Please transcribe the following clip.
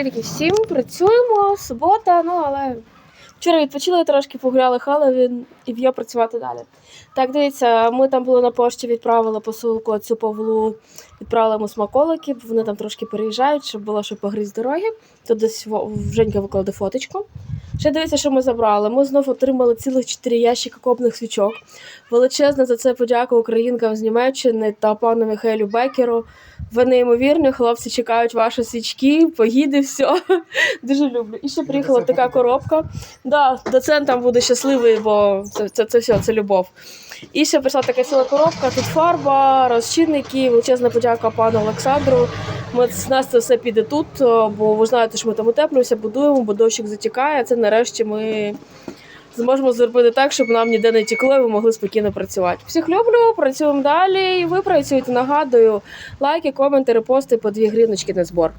Привітки всім, працюємо, субота, ну але вчора відпочили трошки, погуляли Хеллоуін і в'є працювати далі. Так, дивіться, ми там були на пошті, відправили посилку цю Павлу, відправили йому смаколики, бо вони там трошки переїжджають, щоб було що погріз дороги. Тут десь Женька викладе фоточку. Ще дивіться, що ми забрали. Ми знов отримали цілих чотири ящика копних свічок. Величезна за це подяка українкам з Німеччини та пану Михайлю Бекеру. Ви неймовірні, хлопці чекають ваші свічки, поїде, все. Дуже люблю. І ще приїхала така коробка. Да, доцент там буде щасливий, бо це, це, це все, це любов. І ще прийшла така ціла коробка, тут фарба, розчинники, величезна подяка пану Олександру. Ми, з нас це все піде тут, бо ви знаєте, що ми там утеплюємося, будуємо, бо дощик затікає. Це нарешті ми зможемо зробити так, щоб нам ніде не тікло, і ми могли спокійно працювати. Всіх люблю, працюємо далі. І ви працюєте. Нагадую, лайки, коменти, репости по дві гріночки на збор.